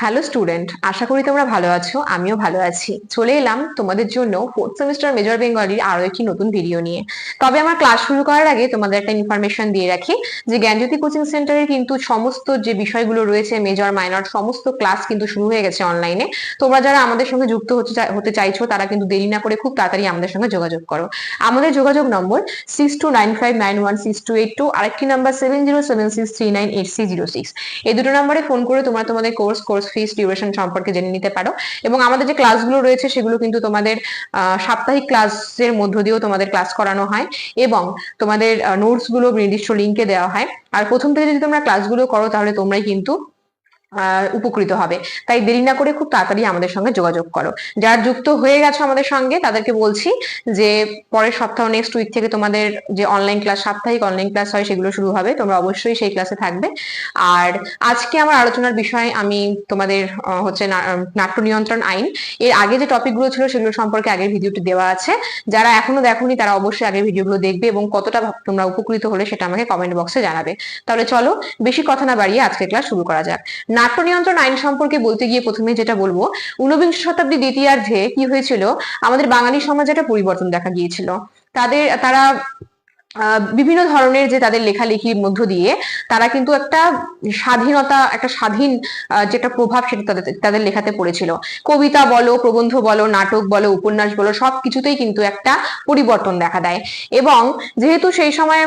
Hello student আশা করি তোমরা ভালো আছো, আমিও ভালো আছি। চলে এলাম তোমাদের জন্য ফোর্থ সেমিস্টার মেজর বেঙ্গলির আরও একটি নতুন ভিডিও নিয়ে। তবে আমার ক্লাস শুরু করার আগে তোমাদের একটা ইনফরমেশন দিয়ে রাখি, যে জ্ঞানজ্যোতি কোচিং সেন্টারে কিন্তু সমস্ত যে বিষয়গুলো রয়েছে মেজর মাইনর সমস্ত ক্লাস কিন্তু শুরু হয়ে গেছে অনলাইনে তোমরা যারা আমাদের সঙ্গে যুক্ত হতে চাইছো, তারা কিন্তু দেরি না করে খুব তাড়াতাড়ি আমাদের সঙ্গে যোগাযোগ করো। আমাদের যোগাযোগ নম্বর six two nine five nine one six two eight two আরেকটি number seven zero seven six three nine eight C zero six এই দুটো নম্বরে ফোন করে তোমরা তোমাদের কোর্স কোর্স ফিস ডিউরেশন সম্পর্কে জেনে নিতে পারো। এবং আমাদের যে ক্লাসগুলো রয়েছে, সেগুলো কিন্তু তোমাদের সাপ্তাহিক ক্লাসের মধ্য দিয়েও তোমাদের ক্লাস করানো হয় এবং তোমাদের নোটসগুলো নির্দিষ্ট লিঙ্কে দেওয়া হয়। আর প্রথম থেকে যদি তোমরা ক্লাসগুলো করো, তাহলে তোমরাই কিন্তু উপকৃত হবে। তাই দেরি না করে খুব তাড়াতাড়ি আমাদের সঙ্গে যোগাযোগ করো। যারা যুক্ত হয়ে গেছো আমাদের সঙ্গে, তাদেরকে বলছি যে, পরের সপ্তাহ নেক্সট উইক থেকে তোমাদের যে অনলাইন ক্লাস সাপ্তাহিক অনলাইন ক্লাস হয়, সেগুলো শুরু হবে। তোমরা অবশ্যই সেই ক্লাসে থাকবে। আর আজকে আমার আলোচনার বিষয় আমি তোমাদের হচ্ছে নাট্য নিয়ন্ত্রণ আইন। এর আগে যে টপিকগুলো ছিল, সেগুলো সম্পর্কে আগের ভিডিওটি দেওয়া আছে। যারা এখনও দেখোনি, তারা অবশ্যই আগের ভিডিওগুলো দেখবে এবং কতটা তোমরা উপকৃত হলে সেটা আমাকে কমেন্ট বক্সে জানাবে। তাহলে চলো, বেশি কথা না বাড়িয়ে আজকে ক্লাস শুরু করা যাক। নাট্য নিয়ন্ত্রণ আইন সম্পর্কে বলতে গিয়ে প্রথমে যেটা বলব, ঊনবিংশ শতাব্দী দ্বিতীয়ার্ধে কি হয়েছিল? আমাদের বাঙালি সমাজে একটা পরিবর্তন দেখা গিয়েছিল। তাদের, তারা বিভিন্ন ধরনের যে তাদের লেখালেখির মধ্য দিয়ে তারা কিন্তু একটা স্বাধীনতা, একটা স্বাধীন যেটা প্রভাব সেটা তাদের তাদের লেখাতে পড়েছিল। কবিতা বলো, প্রবন্ধ বলো, নাটক বলো, উপন্যাস বলো, সবকিছুতেই কিন্তু একটা পরিবর্তন দেখা দেয়। এবং যেহেতু সেই সময়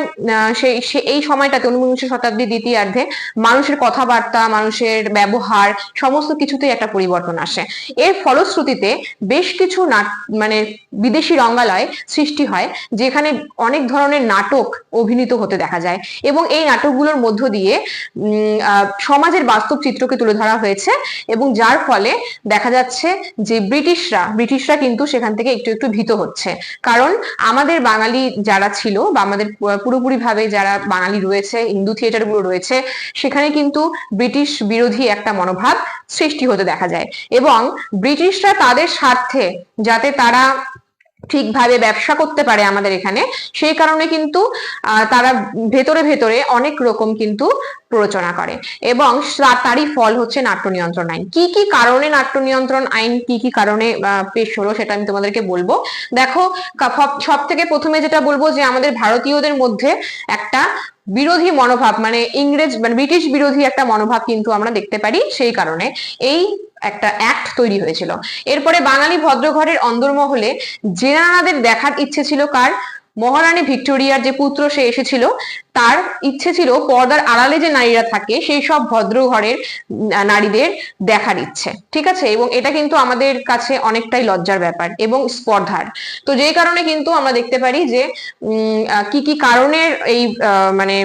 সেই এই সময়টাতে ঊনবিংশ শতাব্দীর দ্বিতীয়ার্ধে মানুষের কথাবার্তা, মানুষের ব্যবহার, সমস্ত কিছুতেই একটা পরিবর্তন আসে। এর ফলশ্রুতিতে বেশ কিছু নাট মানে বিদেশি রঙ্গালয় সৃষ্টি হয়, যেখানে অনেক ধরনের নাটক অভিনীত হতে দেখা যায় এবং এই নাটকগুলোর মধ্য দিয়ে সমাজের বাস্তব চিত্রকে তুলে ধরা হয়েছে এবং যার ফলে দেখা যাচ্ছে যে ব্রিটিশরা ব্রিটিশরা কিন্তু সেখান থেকে একটু একটু ভীত হচ্ছে। কারণ আমাদের বাঙালি যারা ছিল বা আমাদের পুরোপুরি ভাবে যারা বাঙালি রয়েছে, হিন্দু থিয়েটারগুলো রয়েছে, সেখানে কিন্তু ব্রিটিশ বিরোধী একটা মনোভাব সৃষ্টি হতে দেখা যায়। এবং ব্রিটিশরা তাদের স্বার্থে যাতে তারা ঠিকভাবে ব্যবসা করতে পারে আমাদের এখানে। সেই কারণে কিন্তু তারা ভেতরে ভেতরে অনেক রকম কিন্তু প্ররোচনা করে। এবং তারই ফল হচ্ছে নাট্য নিয়ন্ত্রণ আইন। কি কি কারণে নাট্য নিয়ন্ত্রণ আইন, কি কি কারণে পেশ হলো সেটা আমি তোমাদেরকে বলব। দেখো সব থেকে প্রথমে যেটা বলব যে, আমাদের ভারতীয়দের মধ্যে একটা বিরোধী মনোভাব মানে ইংরেজ মানে ব্রিটিশ বিরোধী একটা মনোভাব কিন্তু আমরা দেখতে পারি সেই কারণে। এই একটা অ্যাক্ট তৈরি হয়েছিল। এরপরে বাঙালি ভদ্রঘরের অন্দরমহলে জেনারাদের দেখার ইচ্ছে ছিল কার? মহারানী ভিক্টোরিয়ার যে পুত্র সে এসেছিল, তার ইচ্ছে ছিল পর্দার আড়ালে যে নারীরা থাকে, সেই সব ভদ্র ঘরের নারীদের দেখার ইচ্ছে। ঠিক আছে? এবং এটা কিন্তু আমাদের কাছে অনেকটাই লজ্জার ব্যাপার এবং স্পর্ধার। তো যেই কারণে কিন্তু আমরা দেখতে পারি যে কি কি কারণের এই মানে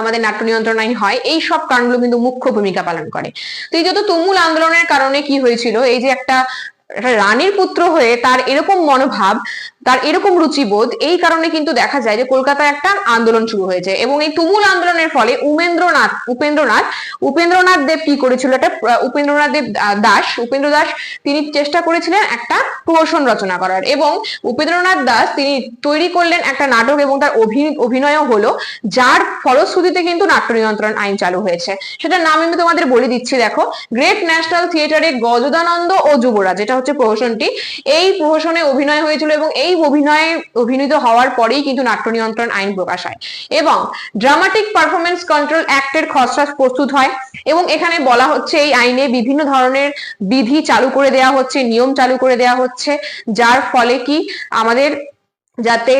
আমাদের নাট্য নিয়ন্ত্রণ আইন হয়, এই সব কারণগুলো কিন্তু মুখ্য ভূমিকা পালন করে। তৃতীয়ত তুমুল আন্দোলনের কারণে কি হয়েছিল, এই যে একটা রানীর পুত্র হয়ে তার এরকম মনোভাব তার এরকম রুচিবোধ, এই কারণে কিন্তু দেখা যায় যে কলকাতায় একটা আন্দোলন শুরু হয়েছে এবং এই তুমুল আন্দোলনের ফলে উমেন্দ্রনাথ উপেন্দ্রনাথ উপেন্দ্রনাথ দেব কি করেছিল একটা উপেন্দ্রনাথ দেব দাস উপেন্দ্র দাস তিনি চেষ্টা করেছিলেন একটা প্রহসন রচনা করার এবং উপেন্দ্রনাথ দাস তিনি তৈরি করলেন একটা নাটক এবং তার অভি- অভিনয়ও হলো, যার ফলশ্রুতিতে কিন্তু নাট্য নিয়ন্ত্রণ আইন চালু হয়েছে। সেটার নাম আমি তোমাদের বলে দিচ্ছি, দেখো গ্রেট ন্যাশনাল থিয়েটারে গজদানন্দ ও যুবরাজ যেটা হচ্ছে প্রহসনটি। এই প্রহসনে অভিনয় হয়েছিল এবং এই অভিনয়ে অভিনীত হওয়ার পরেই কিন্তু নাট্য নিয়ন্ত্রণ আইন প্রকাশ হয়। এবং ড্রামাটিক পারফরমেন্স কন্ট্রোল অ্যাক্টের খসড়া প্রস্তুত হয় এবং এখানে বলা হচ্ছে এই আইনে বিভিন্ন ধরনের বিধি চালু করে দেওয়া হচ্ছে, নিয়ম চালু করে দেওয়া হচ্ছে, যার ফলে কি আমাদের যাতে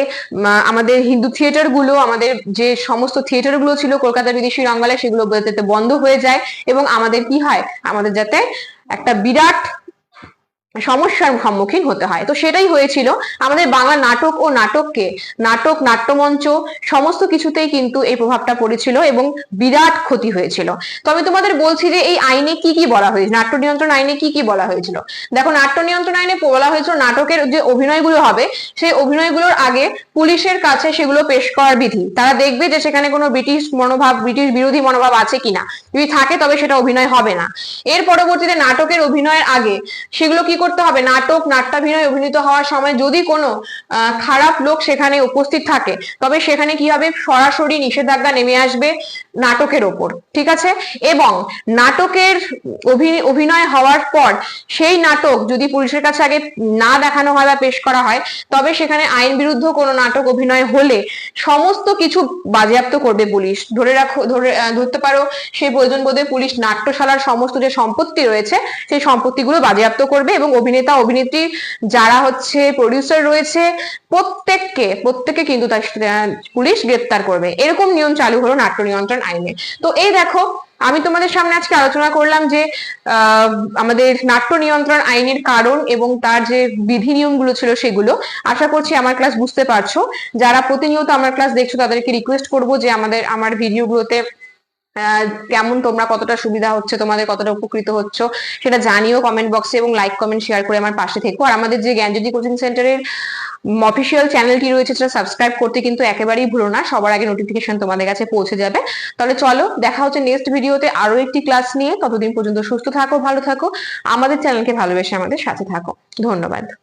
আমাদের হিন্দু থিয়েটারগুলো, আমাদের যে সমস্ত থিয়েটারগুলো ছিল, কলকাতা বিদেশি রঙ্গালয় সেগুলো যাতে বন্ধ হয়ে যায় এবং আমাদের কি হয়? আমাদের যাতে একটা বিরাট সমস্যার সম্মুখীন হতে হয়। তো সেটাই হয়েছিল। আমাদের বাংলা নাটক ও নাটককে, নাটক, নাট্যমঞ্চ সমস্ত কিছুতেই কিন্তু এই প্রভাবটা পড়েছিল এবং বিরাট ক্ষতি হয়েছিল। তো আমি তোমাদের বলছি যে এই আইনে কি কি বলা হয়েছে? নাট্য নিয়ন্ত্রণ আইনে কি কি বলা হয়েছিল? দেখো, নাট্য নিয়ন্ত্রণ আইনে বলা হয়েছিল নাটকের যে অভিনয়গুলো হবে, সেই অভিনয়গুলোর আগে পুলিশের কাছে সেগুলো পেশ করার বিধি। তারা দেখবে যে সেখানে কোনো ব্রিটিশ মনোভাব, ব্রিটিশ বিরোধী মনোভাব আছে কিনা। যদি থাকে তবে সেটা অভিনয় হবে না। এর পরবর্তীতে নাটকের অভিনয়ের আগে সেগুলো কি করতে হবে। নাটক, নাট্যাভিনয় অভিনীত হওয়ার সময় যদি কোনো খারাপ লোক সেখানে উপস্থিত থাকে, তবে সেখানে কি হবে সরাসরি নিষেধাজ্ঞা নেমে আসবে নাটকের ওপর, ঠিক আছে? এবং নাটকের অভি- অভিনয় হওয়ার পর সেই নাটক যদি পুলিশের কাছে আগে না দেখানো হয় বা পেশ করা হয়, তবে সেখানে আইন বিরুদ্ধ কোনো নাটক অভিনয় হলে সমস্ত কিছু বাজেয়াপ্ত করবে পুলিশ। ধরে রাখো, ধরে ধরতে পারো সেই প্রয়োজন বোধে পুলিশ নাট্যশালার সমস্ত যে সম্পত্তি রয়েছে, সেই সম্পত্তিগুলো বাজেয়াপ্ত করবে এবং অভিনেতা, অভিনেত্রী যারা হচ্ছে প্রডিউসার রয়েছে প্রত্যেককে প্রত্যেককে কিন্তু পুলিশ গ্রেপ্তার করবে। এরকম নিয়ম চালু হলো নাট্য নিয়ন্ত্রণ আইনে। তো এই দেখো, আমি তোমাদের সামনে আজকে আলোচনা করলাম যে আমাদের নাট্য নিয়ন্ত্রণ আইনের কারণ এবং তার যে বিধি নিয়মগুলো ছিল সেগুলো। আশা করছি আমার ক্লাস বুঝতে পারছ। যারা প্রতিনিয়ত আমার ক্লাস দেখছ, তাদেরকে রিকোয়েস্ট করব যে আমাদের, আমার ভিডিওগুলোতে কেমন তোমরা, কতটা সুবিধা হচ্ছে, তোমাদের কতটা উপকৃত হচ্ছ, সেটা জানিও কমেন্ট বক্সে এবং লাইক কমেন্ট শেয়ার করে আমার পাশে থেকো। আর আমাদের যে জ্ঞানজ্যোতি কোচিং সেন্টারের অফিসিয়াল চ্যানেলটি রয়েছে, সেটা সাবস্ক্রাইব করতে কিন্তু একেবারেই ভুলো না। সবার আগে নোটিফিকেশন তোমাদের কাছে পৌঁছে যাবে। তাহলে চলো, দেখা হচ্ছে নেক্সট ভিডিওতে আরও একটি ক্লাস নিয়ে। ততদিন পর্যন্ত সুস্থ থাকো, ভালো থাকো। আমাদের চ্যানেলকে ভালোবেসে আমাদের সাথে থাকো। ধন্যবাদ।